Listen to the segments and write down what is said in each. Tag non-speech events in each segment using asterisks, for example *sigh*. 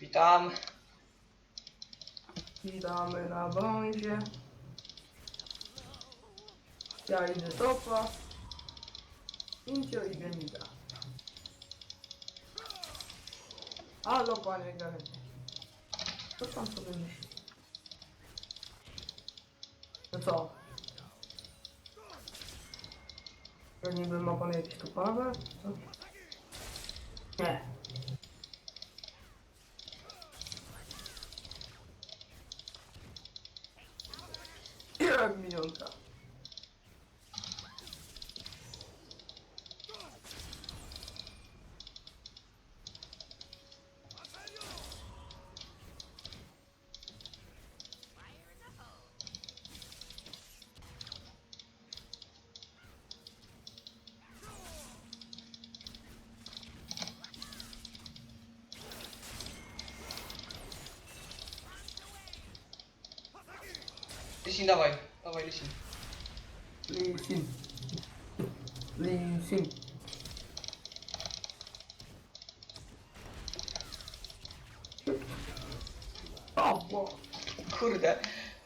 Witam. Witamy na bązie. Ja idę topa. Incio idzie mida. Halo panie Gary. Co pan sobie myśli? No co? To niby ma pan jakieś tu pawę? Co? Nie. Jak minionka. Lisin, dawaj. Dawaj, Lisin. Lee Sin. Lee Sin. O, bo. Kurde.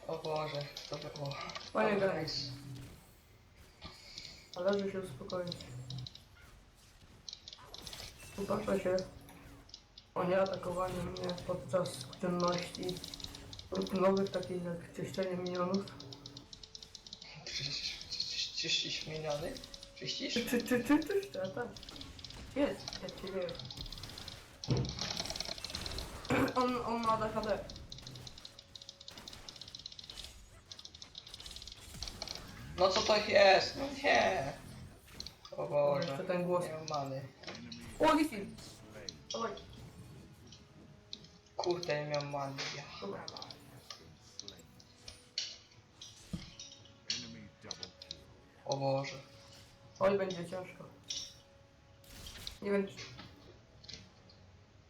O Boże. To było. Panie nice. Należy się uspokoić. Upatrzę się o nieatakowanie mnie podczas czynności lub nowych takich jak czyszczenie minionów. Czyś- czyś- Czyścisz miniony? Czyścisz? Czy, czy, czy, czy, czyszczę, tak. Jest, jak się dzieje. On, on ma ADHD. No co to jest? No nie. O Boże. Jeszcze ten głos. Nie mam many. O! Dawaj, Kurde, nie miałem many. Ja. dobra. O Boże. Oj, będzie ciężko. Nie wiem.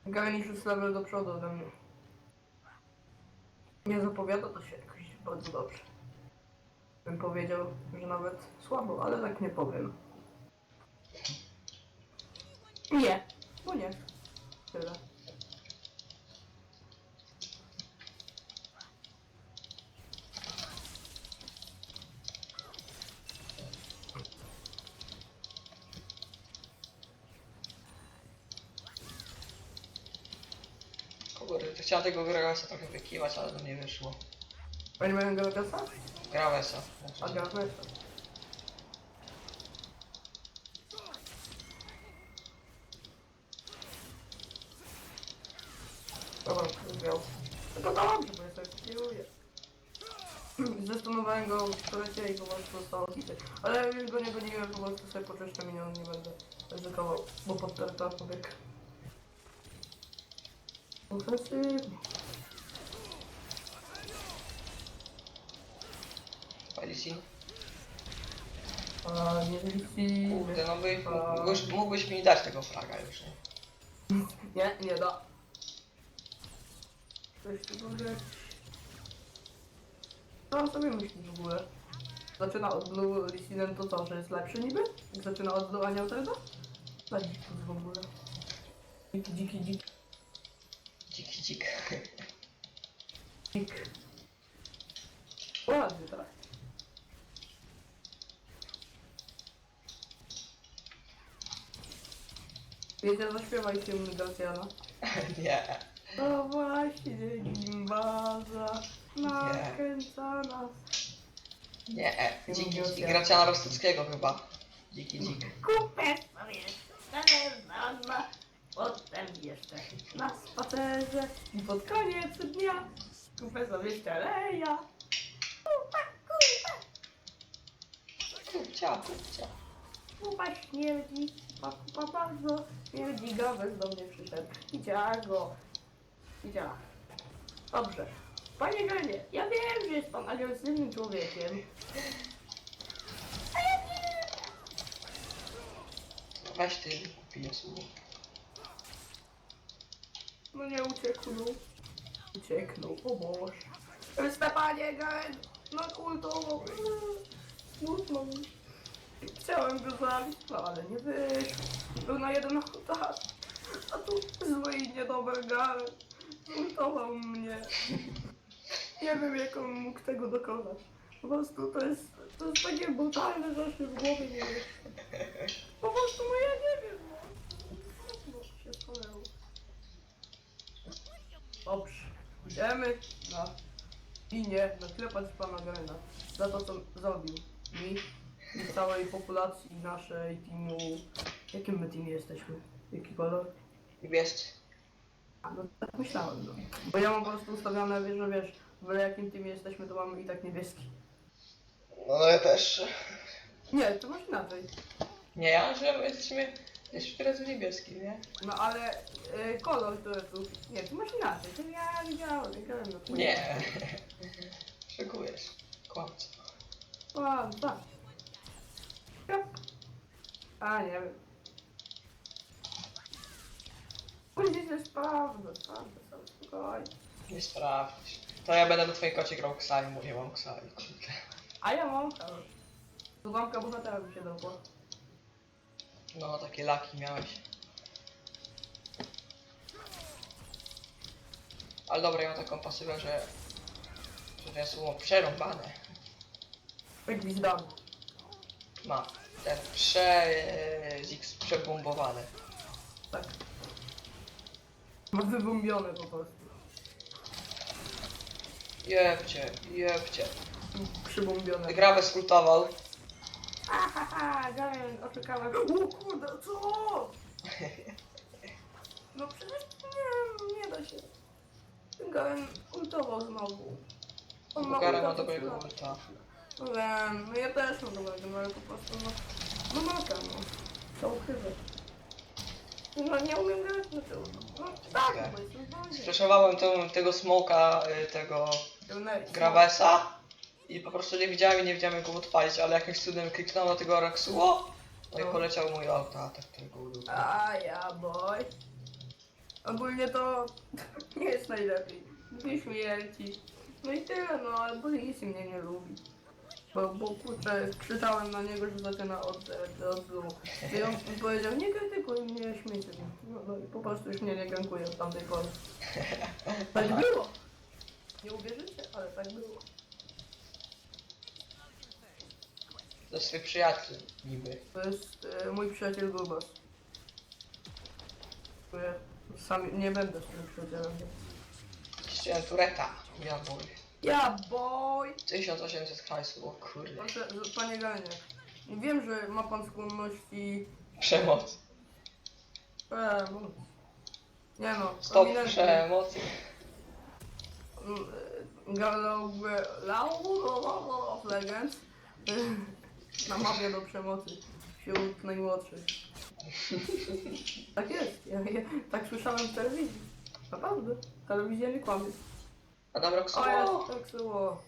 Gavin już level do przodu ode mnie. Nie zapowiada to się jakoś bardzo dobrze. Bym powiedział, że nawet słabo, ale tak nie powiem. Nie, bo nie. Tyle. Chciałem tego Gravesa trochę wykiwać, ale to nie wyszło. Oni mają Galagasa? Gravesa. A Galagasa. Dobra, zgrał. No to dobrze, bo ja sobie skieruję. Zastanawiałem go w kolecie i po prostu zostało hity. Ale już go nie goniłem, po prostu sobie poczyszczę minion, nie będę ryzykował, bo pod terta pobiegł. Ofensywnie. Lisin. A nie liczy. Kurde, no by, mógłbyś, mógłbyś mi dać tego fraga już, nie? Nie, nie da. Coś tu. Co on sobie myśli w ogóle? Zaczyna od Blue Lisinem to co, że jest lepszy niby? Jak zaczyna od Blue Anioł? Na dziki w ogóle. Dziki, dziki. Dziki dzik. Ładnie, tak. Wiecie, zaśpiewajcie mi Gracjana. *laughs* nie. To właśnie gimbaza nakręca nas. Nie. Dziki mówię, dzik. ja. Graciana Rostockiego chyba. Dziki dzik. Kupę sobie znalazła, potem jeszcze na spacerze i pod koniec dnia kupę sobie ścieleja. Kupa, kupa, Kupcia, kupcia. kupa śmierdzi, kupa, kupa bardzo śmierdzi, gawez do mnie przyszedł. I go. I Dobrze. Panie Genie, ja wiem, że jest pan agresywnym człowiekiem. Weź ty, kupię sobie. No nie ucieknął. Ucieknął, o Boże. Stefanie Gen! No kultowo. Smutno mi. Chciałem go zabić, no ale nie wyszło. Był na jeden atak. A tu zły i niedobry Garen. Ultował mnie. Nie wiem jak on mógł tego dokonać. Po prostu to jest, to jest takie brutalne, że się w głowie nie mieści. Po prostu no ja nie wiem, no. No, się stanęło. Dobrze. Idziemy na linie naklepać pana Garena za to, co zrobił mi i całej populacji naszej teamu. Jakim my teamie jesteśmy? Jaki kolor? Niebieski. A, no tak myślałem, no. Bo ja mam po prostu ustawione, wiesz, że wiesz, w jakim teamie jesteśmy, to mamy i tak niebieski. No ja też. Nie, to masz inaczej. Nie, ja że jesteśmy... Jesteśmy teraz w niebieskim, nie? No ale y, kolor, tu... Nie, ty masz inaczej. To ja widziałem, widziałem na twoim- Nie. Szykujesz. Kłamco. A, tak. A, nie wiem. Później się sprawdzę, sprawdzę sobie spokojnie. Nie sprawdzisz. To ja będę do twojej koci grał Ksali, mówię mam kurde. A ja mam kolor. Tu mamka bohatera mi się dobła. No, takie laki miałeś. Ale dobra, ja mam taką pasywę, że... Że te słowo przerąbane. Jak gwizdamy. Mam. Ten prze... Zix przebombowane. Tak. Mam wybombione po prostu. Jebcie, jebcie. Przybombione. Grawę skultował. Ahaha, Garen, oszukałem. O kurde, co? No przecież nie, nie da się. Garen ultował znowu. On ma Garen ma ulta dobrego przed ulta. No wiem, no ja też mam dobrego, no ale po prostu no... No maka, no. Co ukrywać. No nie umiem grać na tył. No tak, bo jestem. Spreszowałem tą, tego smoka, y, tego Gravesa i po prostu nie widziałem i nie wiedziałem jak go odpalić, ale jakimś cudem kliknąłem na tego Araxuo, no i No. poleciał mój autoatak tego udupa. A ja boy. Ogólnie to *laughs* nie jest najlepiej. Dwie śmierci. No i tyle, no ale Bolisi mnie nie lubi. Bo, bo kurczę, krzyczałem na niego, że zaczyna od, od, od złu. I on powiedział, nie krytykuj mnie, śmiej się. No, no i po prostu już mnie nie gankuje od tamtej pory. *laughs* Tak było. Nie uwierzycie, ale tak było. To jest swój przyjaciel, niby. To jest e, mój przyjaciel Grubas. Ja Sam nie będę swoim przyjacielem. Chciałem tureta, ja bój. Ja boy! 1800 hajsu, o kurde. Proszę, z- panie Ganie. Wiem, że ma pan skłonności. Przemoc. Przemoc. Nie no, Stop ewidentnie. przemoc. Mm, e, Galowy Law of Legends e, namawia do przemocy wśród najmłodszych. Tak jest, ja, ja tak słyszałem w telewizji. Naprawdę, telewizja nie kłamie. Adam O, Roxuo. jest Roxuo.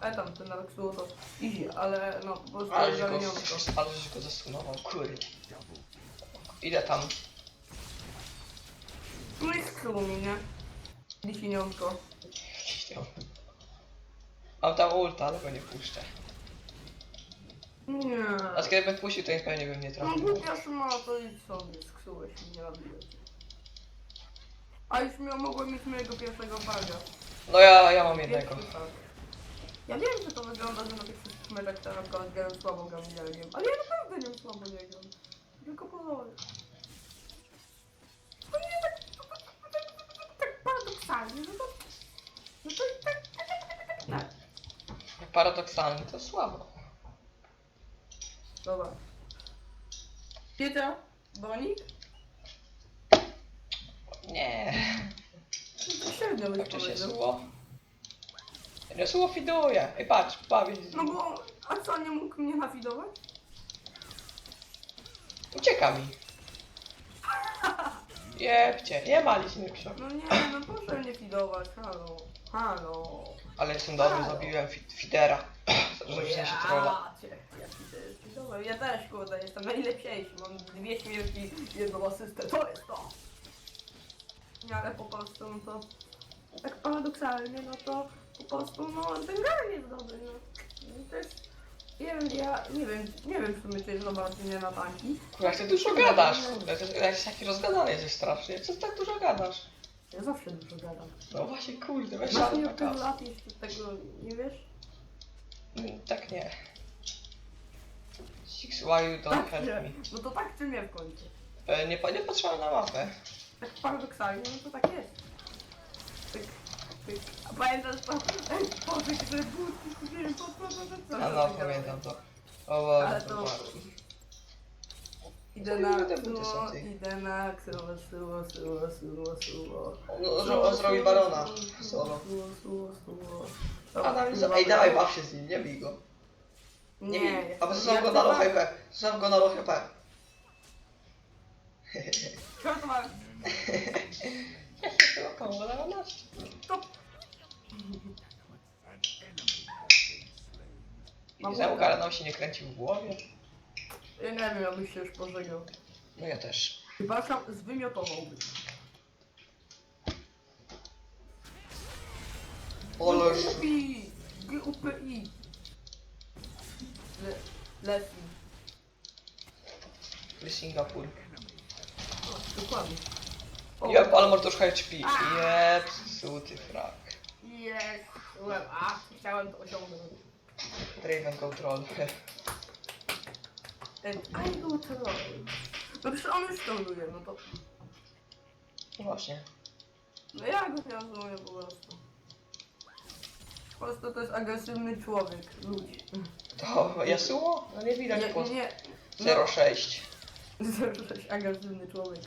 E tam, ten Roxuo to easy, ale no po prostu Ale jest że go, galeniątko. ale że go zasunował, kurde. Idę tam. No i skryło mi, nie? Lisiniątko. Mam tam ulta, ale go nie puszczę. Nie. A kiedy bym puścił, to pewnie bym nie No trafił. głupia szma, to idź sobie, sksułeś i nie robiłeś. A już miał, mogłem mieć mojego pierwszego baga. No ja, ja mam jednego. Pierwszy bug. Ja wiem, że to wygląda, że na tych wszystkich meczach teraz na przykład gram słabo gram i nie wiem. Ale ja naprawdę nie słabo nie gram. Tylko pozory. No nie tak, tak, tak, tak, tak, tak paradoksalnie, no to... No to i tak, tak, tak, tak, tak, tak. Paradoksalnie to słabo. Dobra. Pietra? Bonik? Nie. No to średnio byś się powiedział. sło? Nie sło fiduje. Ej patrz, bawi. No bo, a co, nie mógł mnie nafidować? Ucieka mi. Jebcie, nie ma liczny psiok. No nie, no proszę mnie fidować, halo. Halo. Ale jestem dobry, zabiłem fi fidera. *clears throat* W sensie trolla. Ja cię, ja Ja też, kurde, jestem najlepsiejszy. Mam dwie śmierci, jedną asystę, to jest to. Nie, ale po prostu, no to... Tak paradoksalnie, no to po prostu, no, ten gra jest dobry, no. To jest... Ja, ja nie wiem, nie wiem w sumie czy jest zobaczenie na tanki. Jak ty dużo gadasz, kurde, ty jesteś taki rozgadany jesteś strasznie, co ty tak dużo gadasz? Ja zawsze dużo gadam. No właśnie, kurde, weź Masz nie tylu kawę. lat jeszcze tego nie wiesz? Mm, Tak nie. Six, why you don't Tak, help nie. me? No to tak czy nie w końcu? E, nie, pa- nie patrzyłem na mapę. Tak paradoksalnie, no to tak jest. Pyk, pyk. A pamiętasz to? Ej, Boże, że budki kupiłem, po co, po co, co? A no, pamiętam to. O Ale Boże, to-. Idę Co na buty są ksyło, ty? idę na ksyło, syło, syło, syło, syło. On zrobi barona solo. Syło, syło, syło. A tam jest... Ej, dawaj, baw się z nim, nie bij go. Nie, Nie, bij. A po ja zostaw go na low HP. Zostaw go na low HP. Ma? Ja się tego komu na 12. Stop! I znowu Garanon się nie kręcił w głowie. Ja nie wiem, abyś się już pożegnał. No ja też. Chyba sam zwymiotowałby. Oleż... GUPI! GUPI! Le... Singapur. O, dokładnie. O, Jeb, ale masz troszkę HP. Jeb, suty frak. Jest! Byłem, a, chciałem to osiągnąć. Draven Control. And I go troll. No przecież on już troluje, no to... No właśnie. No ja go nie rozumiem po prostu. Po prostu to jest agresywny człowiek, ludzi. To Yasuo? No nie widać Nie, po nie, 0,6. 06, agresywny człowiek.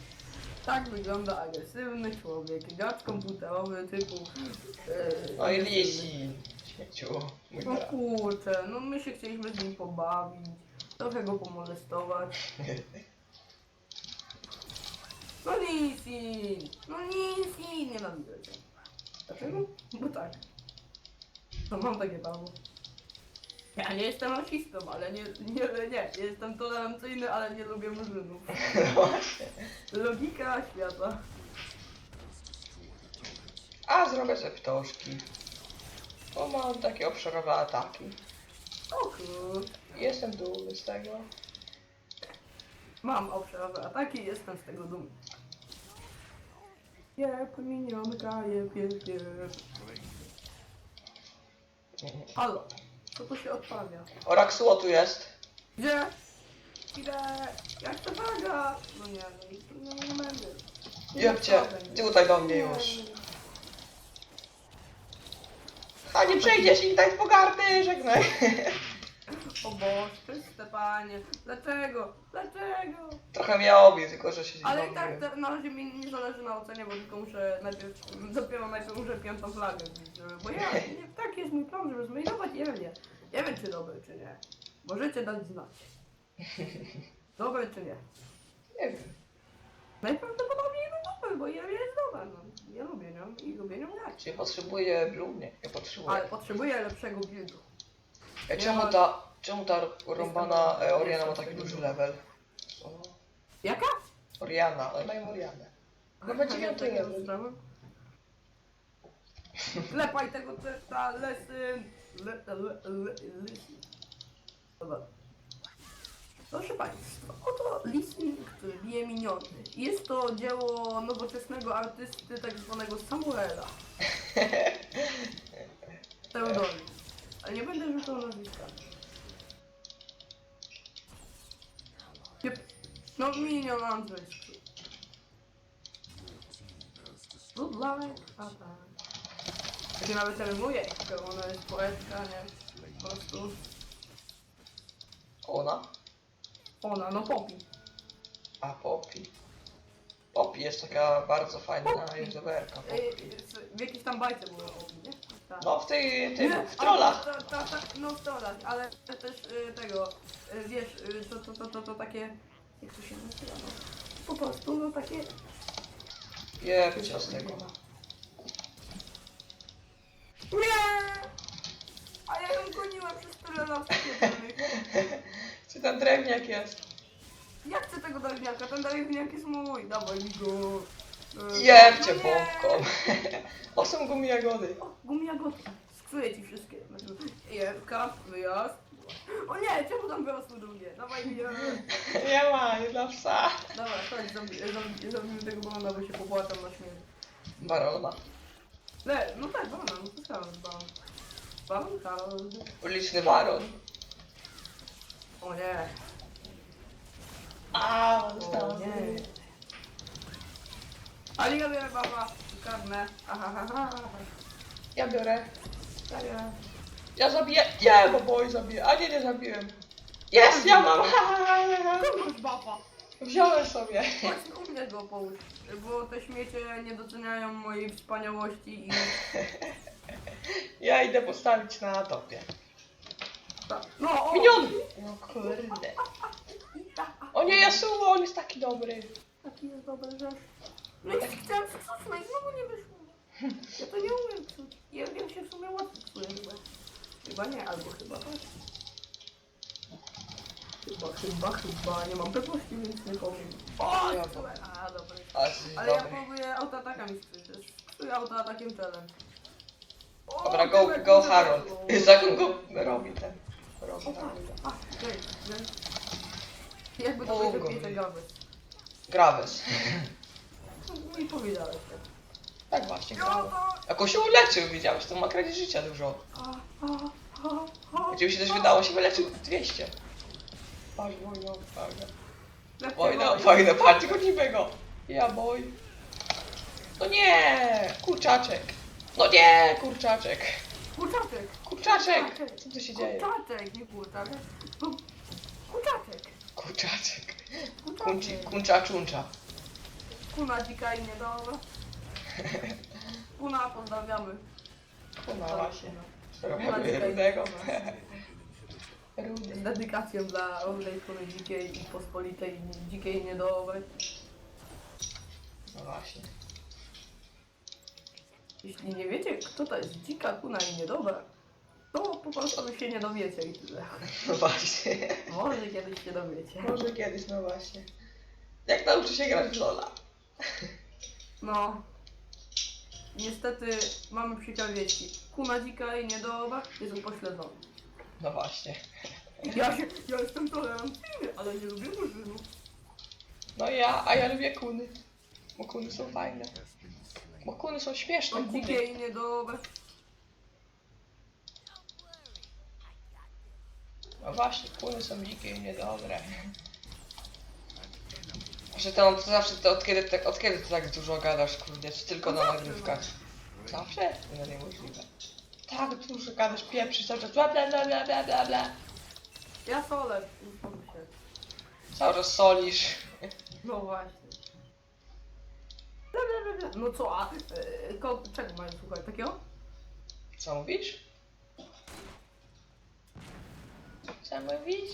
Tak wygląda agresywny człowiek. Gracz komputerowy typu... e, No i. Lisi. Śmieciu. Mój No brat. kurczę, no my się chcieliśmy z nim pobawić. Trochę go pomolestować. No Lisin! No Lisin! Nienawidzę cię. Dlaczego? Bo tak. No mam takie prawo. Ja nie jestem rasistą, ale nie, nie, nie. Jestem tolerancyjny, ale nie lubię murzynów. Właśnie. *laughs* Logika świata. A zrobię sobie ptoszki. Bo mam takie obszarowe ataki. O kur... Jestem dumny z tego. Mam obszarowe ataki jestem z tego dumny. Jep, minionka, jep, jep, jep. Halo, tu się odprawia? O, Raksuo tu jest. Gdzie? Idę! Jak to waga? No nie, no, no nie będę. Jebcie, tutaj do mnie już. A nie przejdziesz i daj pogardy, żegnaj. *laughs* O Boże, czyste panie. Dlaczego? Dlaczego? Trochę mnie obił, tylko że się Ale i tak te- na razie mi nie zależy na ocenie, bo tylko muszę najpierw, dopiero najpierw muszę piątą flagę wbić, żeby- bo ja, *laughs* nie, tak jest mój plan, żeby zmienować, wiem, nie, nie wiem czy dobry, czy nie. Możecie dać znać. *laughs* Dobry czy nie. Nie wiem. Najprawdopodobniej no dobry, bo ja jest dobra, no. Ja lubię nią i lubię nią grać. Czy potrzebuję Blue? Nie, nie potrzebuję. Ale potrzebuję lepszego buildu. Nie czemu ta, czemu ta rąbana e, Oriana ma taki duży level? O, Jaka? Oriana, ale mają Orianę. No będzie miał takie level. Klepaj tego testa, lesyn. Le, le, le, lesyn. Dobra. Proszę Państwa, oto Lisyn, który bije miniony. Jest to dzieło nowoczesnego artysty tak zwanego Samuela. *laughs* Pseudonim. Ale nie będę rzucał nazwiska. No minion Andrzej. Good luck, a tak. Ja się nawet rymuje, bo ona jest poetka, nie? Po prostu Ona? ona, no popi. A, Poppy. Poppy jest taka bardzo fajna Poppy. youtuberka. Ej, W jakiejś tam bajce nie? Tak. No w tej, Nie, w trollach. a, ta, ta, ta, no w trollach, ale też y, tego, y, wiesz, y, to, to, to, to, to takie, jak to się nazywa, no? Po prostu, no takie... Jebcia z tego. Nie! A ja ją goniłem przez tyle lat. *laughs* Czy ten drewniak jest? Ja chcę tego drewniaka, ten drewniak jest mój, dawaj mi go. No nie. bombką. O, są gumy jagody. O, gumiagodki. Sksuję ci wszystkie. Jebka, wyjazd. O nie, czemu tam wyrosło drugie? Dawaj, nie. Nie ma, nie dla psa. Dobra, chodź, zrobi- zrobi- zrobimy tego banana, bo się popłaczam na śmierć. Barona. Le, no tak, banan, no to skala z banan. Banan, Karol. Uliczny baron. O nie. A, O nie. Ale ja biorę baba, karnę. Aha, aha, aha. Ja biorę. Ja zabiję. Nie, bo boj zabiję. A nie, nie zabiłem. Jest, ja mam. Masz baba? Wziąłem sobie. Właśnie u mnie go połóż, bo te śmiecie nie doceniają mojej wspaniałości i... Ja idę postawić na topie. No, o! Minion! No kurde. O nie, Yasuo, on jest taki dobry. Taki jest dobry rzecz. No i chciałem psuć, no i znowu nie wyszło. Ja to nie umiem psuć. Ja wiem się w sumie łatwo psuję chyba. Chyba nie, albo chyba tak. Chyba, chyba, chyba. Nie mam pewności, więc nie powiem. O, Ja super. A, dobry. Ale jesteś Ale ja dobry. próbuję autoatakami skrzydać. Psuję autoatakiem challenge. O, Dobra, go, tyłek, go. Harold. O, Za kogo go robi ten? Robi. Harolda. A, okej, okej. Jakby to O, będzie pięcie gawy. Graves. No i powiedziałeś tak. Tak właśnie, No Graves. to... Jakoś się uleczył, widziałeś, to ma kradzie życia dużo. Gdzie mi się też wydało, się wyleczył 200. Patrz. Lepiej Wojno, wojno. fajne, patrz, gonimy go. Ja boj. No nie, kurczaczek. No nie, kurczaczek. Kurczaczek. Kurczaczek. Co tu się dzieje? Kurczaczek, nie kurczaczek. No, Kurczaczek. Kurczaczek. Kunci, Kurczaczek. kuncza, czuncza. Kuna dzika i niedolna. Kuna pozdrawiamy. No właśnie. Kuna Robimy rudego. Rudy. Z dedykacją dla różnej kuny dzikiej i pospolitej dzikiej niedołowej. No właśnie. Jeśli nie wiecie, kto to jest dzika kuna i niedobra, to po prostu się nie dowiecie i tyle. No właśnie. Może kiedyś się dowiecie. Może kiedyś, no właśnie. Jak nauczy się grać w Lola? No. Niestety mamy przykre wieści. Kuna dzika i niedobra jest upośledzony. No właśnie. Ja, się, ja jestem tolerancyjny, ale nie lubię murzynów. No ja, a ja lubię kuny. Bo kuny są fajne. Bo kuny są śmieszne. Są dzikie Kuny. i niedobre. No właśnie, kuny są dzikie i niedobre. Że to, to zawsze, to od kiedy, tak, od kiedy ty tak dużo gadasz, kurde, czy tylko No na nagrywkach? Zawsze? No niemożliwe. Tak dużo gadasz, pieprzysz cały czas, bla bla bla bla bla bla bla. Ja solę. Cały czas solisz. No właśnie. Bla, bla, bla, bla. No co, a e, ko, czego mają słuchać? Takiego? Co mówisz? Co mówisz?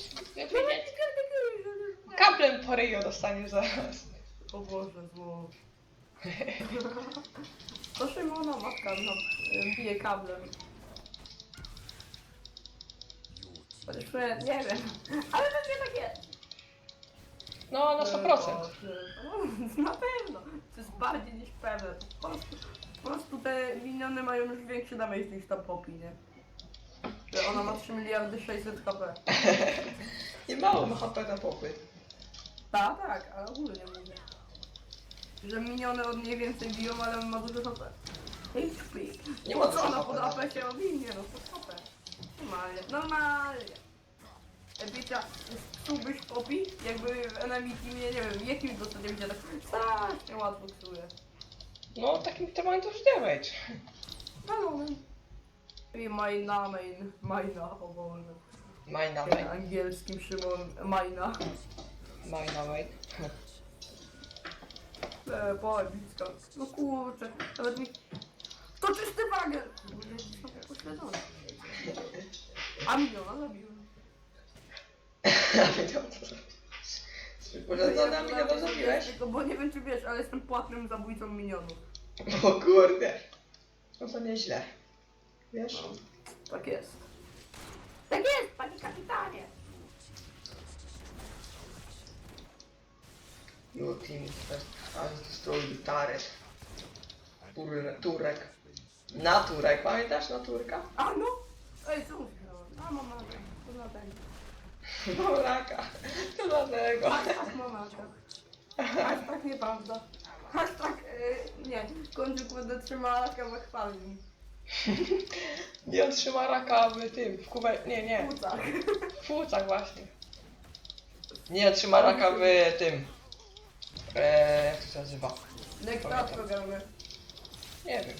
Kablem po ryju dostaniesz zaraz. O Boże, zło. *laughs* To Szymona matka e, bije kablem. Chociaż nie wiem, ale to nie tak jest. No, na 100%. No, *laughs* Na pewno. To jest bardziej niż pewne. Po prostu, po prostu te miniony mają już większy damage niż ta Poppy, nie? Że ona ma 3 miliardy 600 HP. I mało ma HP na popy. Tak, tak, ale ogólnie mówię. Że miniony od niej więcej biją, ale ma dużo HP. HP. Nie Po ma co dużo ona HP, pod no. AP się owinie, no to HP. Normalnie, normalnie. Ebicia, psułbyś Poppy? Jakby w enemy teamie, nie wiem, jakim to sobie będzie tak strasznie łatwo psuje. No, takim to już damage. No, no. I majna, main, majna, o Boże. Majna, Jak main. angielskim Szymon, majna. Majna, main. E, poebicka. No kurczę, nawet mi... To czysty bager! Kurde, znowu pośledzony. A miliona zabiłem. A wiedział co zrobić. Wypożyczony, a mnie to zrobiłeś? Tylko, bo nie wiem czy wiesz, ale jestem płatnym zabójcą minionów. O kurde. No to nieźle. Wiesz? Tak jest. Tak jest, panie kapitanie! Your team has destroyed turret. Tur turek. Na turek, pamiętasz na turka? A no! Ej, co mówiłem? A mam nadzieję. to dlatego. *laughs* Mam raka. To dlatego. Hashtag monaka. Hashtag nieprawda. Hashtag, yy, nie, kończyk będę trzymała raka chwalni. *laughs* Nie otrzyma raka w tym, w kubę... Nie, nie. Płucach. W płucach właśnie. Nie otrzyma raka *laughs* w tym. Eee, jak to się nazywa? Nektar programy. Nie wiem.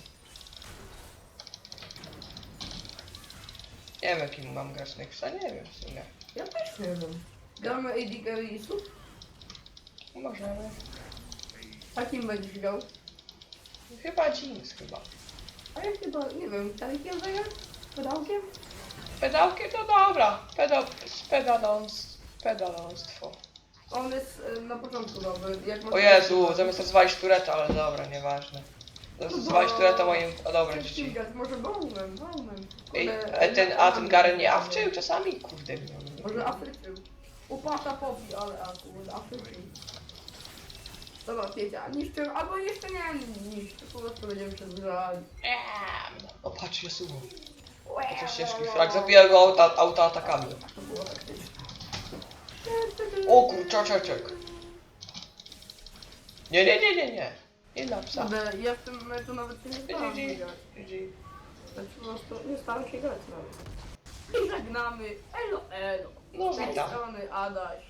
Nie wiem jakim mam grać Nexa, nie wiem w sumie. Ja też nie wiem. Gramy AD Garrisów? Możemy. A kim będziesz grał? Chyba Jinx chyba. A ja chyba, nie wiem, talikiem zagrać? Pedałkiem? Pedałki to dobra. Pedał, pedalons, pedalonstwo. On jest y, na początku dobry. Jak O Jezu, zamiast rozwalić tureta, ale dobra, nieważne. Zamiast rozwalić tureta moim... O dobra, dzieci. ścigać, może bałmem, bałmem. Ej, Kurde, a ten, a ten Garen nie awczył czasami? Kurde, nie. Może Afryczył. Upata popi, ale akurat Afryczył. Dobra, Piecia, niszczy, albo jeszcze nie niszczy, po prostu będziemy przedłużali. O patrz, Jesu. To ścieżki frag, zabija go auta, auta atakami. To było taktyczne. O kurczaczeczek. Nie, nie, nie, nie, nie. Nie dla psa. Ale ja w tym meczu nawet się nie staram GG. grać. GG. Znaczy po prostu nie staram się grać nawet. I żegnamy. Elo, elo. No Z tej witam. strony Adaś.